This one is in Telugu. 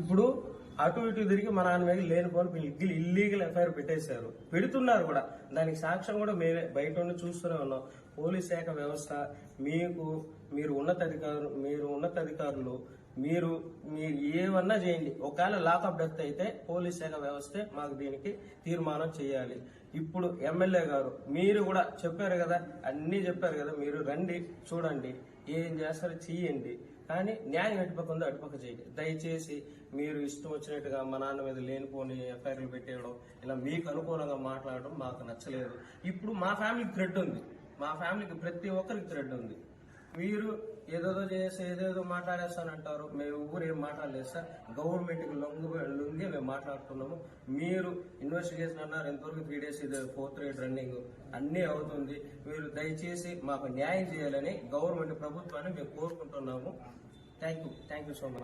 ఇప్పుడు అటు ఇటు తిరిగి మా నాన్న మీద లేనిపోని ఇల్లీగల్ ఇల్లీగల్ ఎఫ్ఐఆర్ పెట్టేశారు. పెడుతున్నారు కూడా. దానికి సాక్ష్యం కూడా మేమే. బయట ఉండి చూస్తూనే ఉన్నాం. పోలీస్ శాఖ వ్యవస్థ మీకు మీరు ఉన్నతాధికారులు మీరు ఉన్నతాధికారులు మీరు మీరు ఏమన్నా చేయండి. ఒకవేళ లాకప్ డెత్ అయితే పోలీస్ శాఖ వ్యవస్థే మాకు దీనికి తీర్మానం చేయాలి. ఇప్పుడు ఎమ్మెల్యే గారు మీరు కూడా చెప్పారు కదా అన్నీ చెప్పారు కదా మీరు రండి చూడండి. ఏం చేస్తారో చెయ్యండి కానీ న్యాయం అటుపక్క ఉందో అటుపక్క చేయండి. దయచేసి మీరు ఇష్టం వచ్చినట్టుగా మా నాన్న మీద లేనిపోని ఎఫ్ఐఆర్లు పెట్టేయడం ఇలా మీకు అనుకూలంగా మాట్లాడడం మాకు నచ్చలేదు. ఇప్పుడు మా ఫ్యామిలీకి థ్రెడ్ ఉంది. మా ఫ్యామిలీకి ప్రతి ఒక్కరికి థ్రెడ్ ఉంది. మీరు ఏదేదో చేసి ఏదేదో మాట్లాడేస్తానంటారు. మేము ఊరు ఏం మాట్లాడలేదు సార్. గవర్నమెంట్కి లొంగు లొంగి మేము మాట్లాడుతున్నాము. మీరు ఇన్వెస్టిగేషన్ అన్నారు. ఎంతవరకు త్రీ డేస్ ఇది ఫోర్త్ రేట్ రన్నింగ్ అన్నీ అవుతుంది. మీరు దయచేసి మాకు న్యాయం చేయాలని గవర్నమెంట్ ప్రభుత్వాన్ని మేము కోరుకుంటున్నాము. Thank you thank you so much